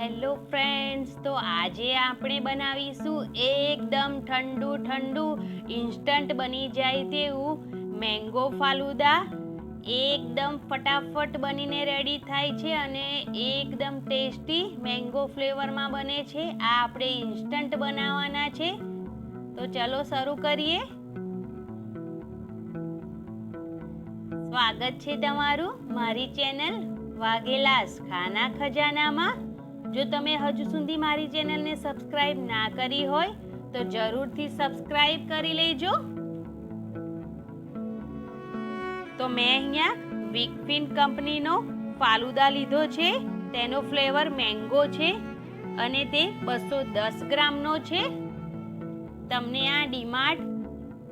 Hello friends, તો આજે આપણે બનાવીશું એકદમ ઠંડુ ઠંડુ, ઇન્સ્ટન્ટ બની જાય તેવું મેંગો ફાલુદા. એકદમ ફટાફટ બનીને રેડી થાય છે અને એકદમ ટેસ્ટી મેંગો ફ્લેવરમાં બને છે. આ આપણે ઇન્સ્ટન્ટ બનાવવાના છે. તો ચલો શરૂ કરીએ. સ્વાગત છે તમારું મારી ચેનલ વાઘેલાસ ખાના ખજાનામાં? જો તમે હજુ સુધી મારી ચેનલને સબસ્ક્રાઇબ ના કરી હોય, તો જરૂરથી સબસ્ક્રાઇબ કરી લેજો. તો મેં અહીંયા વિકફિન કંપનીનો ફાલુદા લીધો છે, તેનો ફ્લેવર મેંગો છે, અને તે બસો દસ ગ્રામનો છે. તમને આ ડીમાર્ટ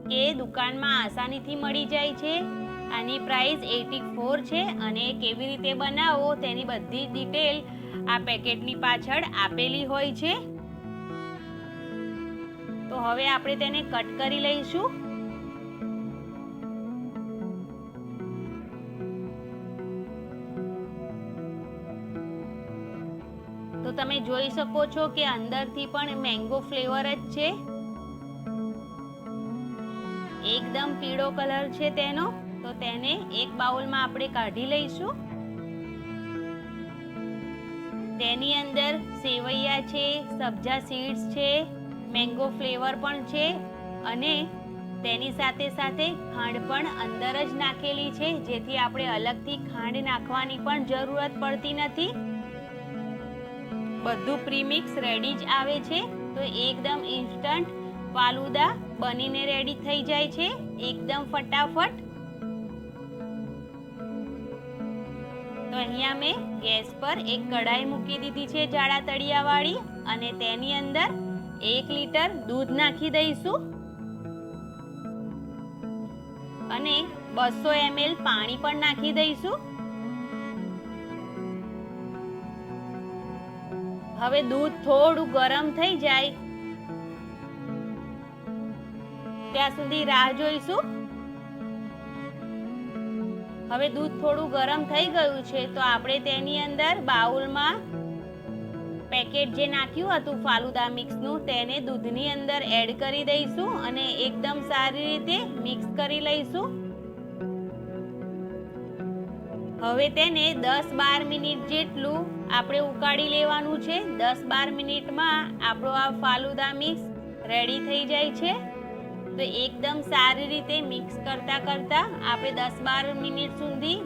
કે દુકાનમાં આસાનીથી મળી જાય છે. આની પ્રાઇસ એટી ફોર છે અને કેવી રીતે બનાવો તેની બધી ડિટેલ આ પેકેટની પાછળ આપેલી હોય છે. તો હવે આપણે તેને કટ કરી લઈશું. તો તમે જોઈ શકો છો કે અંદરથી પણ મેંગો ફ્લેવર જ છે. એકદમ પીળો કલર છે તેનો. તો તેને એક બાઉલમાં આપણે કાઢી લઈશું. તેની અંદર સેવૈયા છે, સબ્જા સીડ્સ છે, મેંગો ફ્લેવર પણ છે અને તેની સાથે સાથે ખાંડ પણ અંદર જ નાખેલી છે, જેથી આપણે અલગથી ખાંડ નાખવાની પણ જરૂરત પડતી નથી. બધું પ્રીમિક્સ રેડી જ આવે છે, તો એકદમ ઇન્સ્ટન્ટ ફાલુદા બનીને રેડી થઈ જાય છે, એકદમ ફટાફટ. અહીંયા મેં ગેસ પર એક કઢાઈ મૂકી દીધી છે જાડા તળિયાવાળી અને તેની અંદર એક લીટર દૂધ નાખી દઈશું. અને બસો એમએલ પાણી પણ નાખી દઈશું. હવે દૂધ થોડું ગરમ થઈ જાય. ત્યાં સુધી રાહ જોઈશું. હવે દૂધ થોડું ગરમ થઈ ગયું છે, તો આપણે તેની અંદર બાઉલમાં પેકેટ જે નાખ્યું હતું, ફાલુદા મિક્સનું, તેને દૂધની અંદર એડ કરી દઈશું અને એકદમ સારી રીતે મિક્સ કરી લઈશું. હવે તેને દસ બાર મિનિટ જેટલું આપણે ઉકાળી લેવાનું છે. દસ બાર મિનિટમાં આપણો આ ફાલુદા મિક્સ રેડી થઈ જાય છે. તો એકદમ સારી રીતે મિક્સ કરતા કરતા આપણે દસ બાર મિનિટ સુધી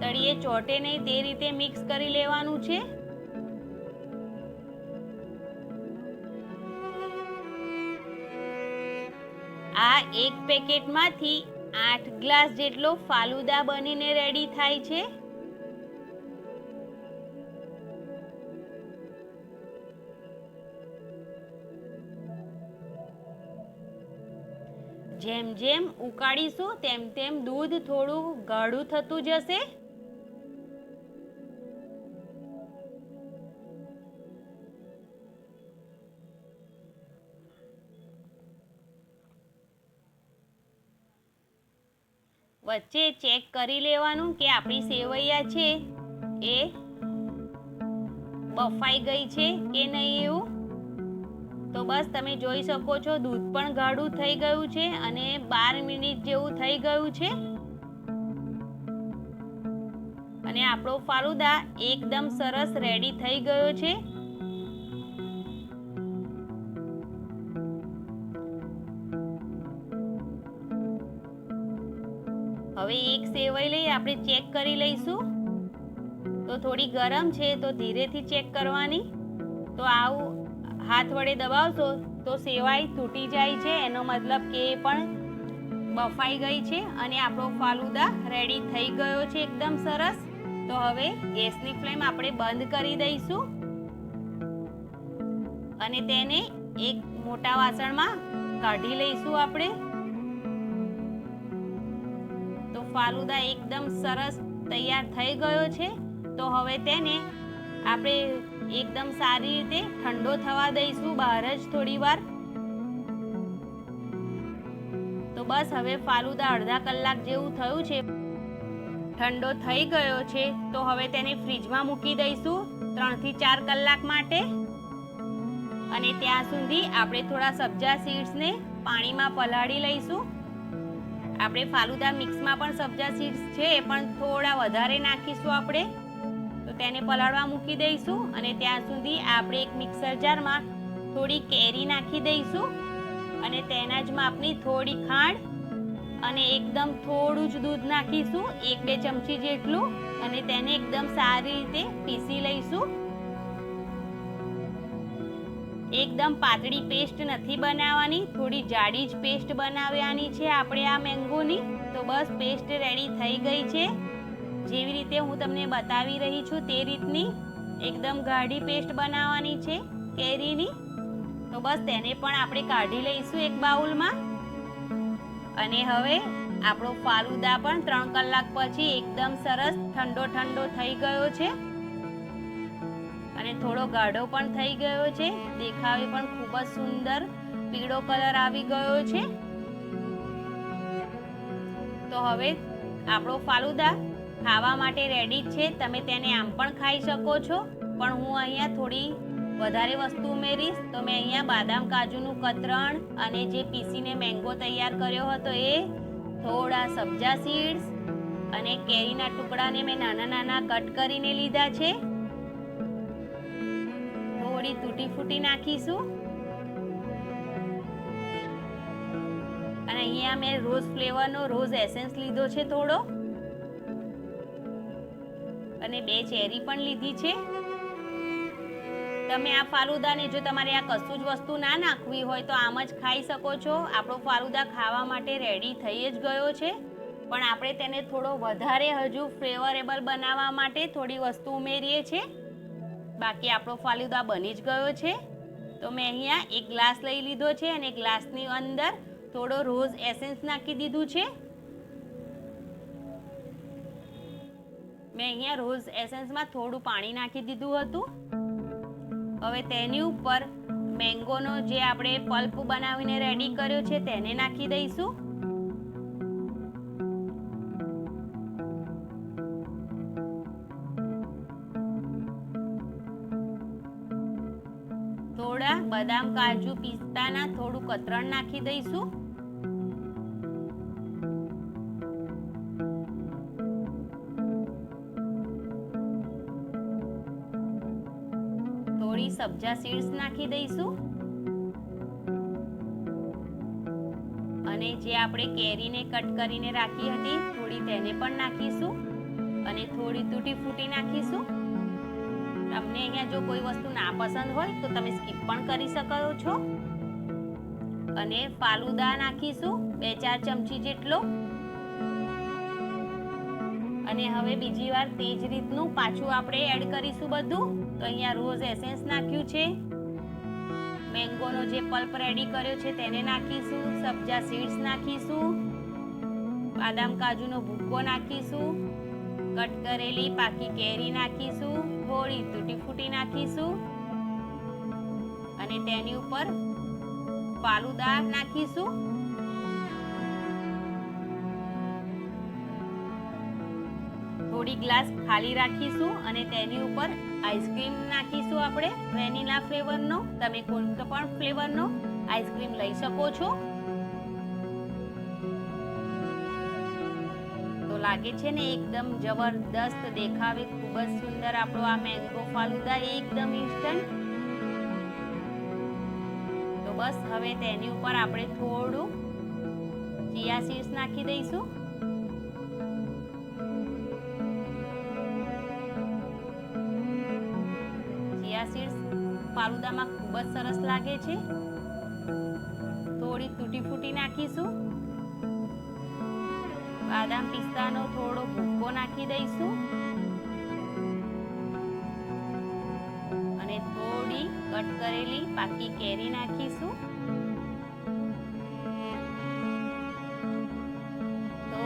તળીએ, ચોટે નહીં, તે રીતે મિક્સ કરી લેવાનું છે. આ એક પેકેટમાંથી આઠ ગ્લાસ જેટલો ફાલુદા બનીને રેડી થાય છે. જેમ જેમ ઉકાળીશું, તેમ તેમ દૂધ થોડું ગાઢું થતું જશે. વચ્ચે ચેક કરી લેવાનું કે આપણી સેવૈયા છે. એ બફાઈ ગઈ છે કે નહીં એવું? તો બસ તમે જોઈ શકો છો, દૂધ પણ ગાઢું થઈ ગયું છે અને બાર મિનિટ જેવું થઈ ગયું છે. અને આપણો ફાલુદા એકદમ સરસ રેડી થઈ ગયો છે. હવે એક સેવઈ લઈ આપણે ચેક કરી લઈશું. તો થોડી ગરમ છે તો ધીરેથી ચેક કરવાની. તો આવું હાથ વડે દબાવશો તો સેવાઈ તૂટી જાય છે. એનો મતલબ કે એ પણ બફાઈ ગઈ છે અને આપણો ફાલુદા રેડી થઈ ગયો છે એકદમ સરસ. તો હવે ગેસની ફ્લેમ આપણે બંધ કરી દઈશું. અને તેને એક મોટા વાસણમાં કાઢી લઈશું આપણે. તો ફાલુદા એકદમ સરસ તૈયાર થઈ ગયો છે. તો હવે તેને આપણે એકદમ સારી રીતે ઠંડો થવા દઈશું, બહાર જ થોડી વાર. તો બસ હવે ફાલુદા અડધા કલાક જેવું થયું છે. ઠંડો થઈ ગયો છે, તો હવે તેને ફ્રીજમાં મૂકી દઈશું ત્રણથી ચાર કલાક માટે. અને ત્યાં સુધી આપણે થોડા સબ્જા સીડ્સને પાણીમાં પલાળી લઈશું. આપણે ફાલુદા મિક્સમાં પણ સબ્જા સીડ્સ છે, પણ થોડા વધારે નાખીશું આપણે. તો તેને પલાળવા મૂકી દઈશું અને ત્યાં સુધી આપણે એક મિક્સર જારમાં થોડી કેરી નાખી દઈશું અને તેના જ માપની થોડી ખાંડ અને એકદમ થોડું જ દૂધ નાખીશું, એક બે ચમચી જેટલું અને તેને એકદમ સારી રીતે પીસી લઈશું. એકદમ પાતળી પેસ્ટ નથી બનાવવાની, થોડી જાડી જ પેસ્ટ બનાવવાની છે આપણે આ મેંગોની તો બસ પેસ્ટ રેડી થઈ ગઈ છે. જેવી રીતે હું તમને બતાવી રહી છું તે રીતની એકદમ ગાઢી પેસ્ટ બનાવવાની છે કેરીની. તો બસ તેને પણ આપણે કાઢી લઈશું એક બાઉલમાં. અને હવે આપણો ફાલુદા પણ ત્રણ કલાક પછી એકદમ સરસ ઠંડો ઠંડો થઈ ગયો છે. અને થોડો ગાઢો પણ થઈ ગયો છે. દેખાવે પણ ખૂબ જ સુંદર પીળો કલર આવી ગયો છે. તો હવે આપણો ફાલુદા ખાવા માટે રેડી છે. તમે તેને આમ પણ ખાઈ શકો છો. પણ હું અહીંયા થોડી વધારે વસ્તુ ઉમેરીશ. તો મેં અહીંયા બાદામ કાજુનું કતરણ અને જે પીસીને મેંગો તૈયાર કર્યો હતો એ, થોડા સબ્જા સીડ્સ અને કેરીના ટુકડાને મેં નાના નાના કટ કરીને લીધા છે. થોડી તૂટી ફૂટી નાખીશું. અને અહીંયા મેં રોઝ ફ્લેવરનો રોઝ એસેન્સ લીધો છે થોડો. અને બે ચેરી પણ લીધી છે. તમે આ ફાલુદાને જો તમારે આ કશું જ વસ્તુ ના નાખવી હોય તો આમ જ ખાઈ શકો છો. આપણો ફાલુદા ખાવા માટે રેડી થઈ જ ગયો છે. પણ આપણે તેને થોડો વધારે હજુ ફ્લેવરેબલ બનાવવા માટે થોડી વસ્તુ ઉમેરીએ છીએ બાકી આપણો ફાલુદા બની જ ગયો છે. તો મેં અહીંયા એક ગ્લાસ લઈ લીધો છે અને ગ્લાસની અંદર થોડો રોઝ એસેન્સ નાખી દીધું છે. મેં અહીંયા રોઝ એસેન્સમાં થોડું પાણી નાખી દીધું હતું. હવે તેની ઉપર મેંગોનો જે આપણે પલ્પ બનાવીને રેડી કર્યો છે તેને નાખી દઈશું. થોડા બદામ કાજુ પિસ્તાના થોડું કતરણ નાખી દઈશું. સબ્જા સીડ્સ નાખી દઈશું. અને જે આપણે કેરીને કટ કરીને રાખી હતી, થોડી તેને પણ નાખીશું. અને થોડી તૂટી ફૂટી નાખીશું. તમને અહીંયા જો કોઈ વસ્તુ ના પસંદ હોય, તો તમે સ્કીપ પણ કરી શકો છો. અને ફાલુદા નાખીશું, બે ચાર ચમચી જેટલો. અને હવે બીજી વાર તે જ રીતનું પાછું આપણે એડ કરીશું બધું. તો અહીંયા રોઝ એસેન્સ નાખ્યું છે મેંગોનો જે પલ્પ રેડી કર્યો છે તેને નાખીશું, સબ્જા સીડ્સ નાખીશું, બાદામ કાજુનો ભૂક્કો નાખીશું કટ કરેલી પાકી કેરી નાખીશું થોડી તૂટી ફૂટી નાખીશું, અને તેની ઉપર ફાલુદા નાખીશું. થોડી ગ્લાસ ખાલી રાખીશું અને તેની ઉપર આઈસ્ક્રીમ નાખીશું આપણે વેનીલા ફ્લેવરનો. તમે કોઈ પણ ફ્લેવરનો આઈસ્ક્રીમ લઈ શકો છો. તો લાગે છે ને એકદમ જબરદસ્ત દેખાવે, ખૂબ જ સુંદર આપણો આ મેંગો ફાલુદા એકદમ ઇન્સ્ટન્ટ તો બસ હવે તેની ઉપર આપણે થોડું ચિયા સીડ્સ નાખી દઈશું. ફાલુદામાં ખૂબ જ સરસ લાગે છે. થોડી તૂટી ફૂટી નાખીશું. બાદામ પિસ્તાનો થોડો ભૂક્કો નાખી દઈશું. અને થોડી કટ કરેલી પાકી કેરી નાખીશું. તો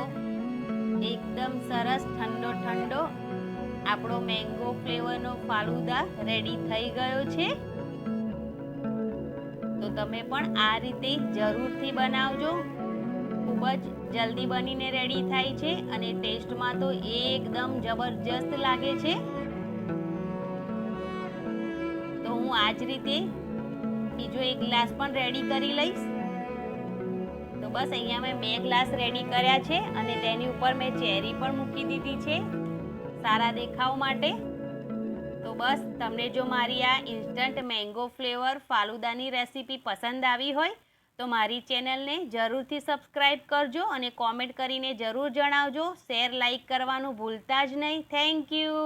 એકદમ સરસ ઠંડો ઠંડો આપણો મેંગો ફ્લેવરનો ફાલુદા રેડી થઈ ગયો છે. તમે પણ આ રીતે જરૂરથી બનાવજો. ખૂબ જ જલ્દી બનીને રેડી થાય છે અને ટેસ્ટમાં તો એકદમ જબરજસ્ત લાગે છે. તો આ જ રીતે બીજો એક ગ્લાસ પણ રેડી કરી લઈશ. તો બસ અહીંયા મેં બે ગ્લાસ રેડી કર્યા છે અને તેની ઉપર મેં ચેરી પણ મૂકી દીધી છે. સારા દેખાવ માટે. બસ, તમને જો મારી આ ઇન્સ્ટન્ટ મેંગો ફ્લેવર ફાલુદાની રેસીપી પસંદ આવી હોય, તો મારી ચેનલને જરૂરથી સબસ્ક્રાઈબ કરજો અને કોમેન્ટ કરીને જરૂર જણાવજો. શેર લાઇક કરવાનું ભૂલતા જ નહીં. Thank you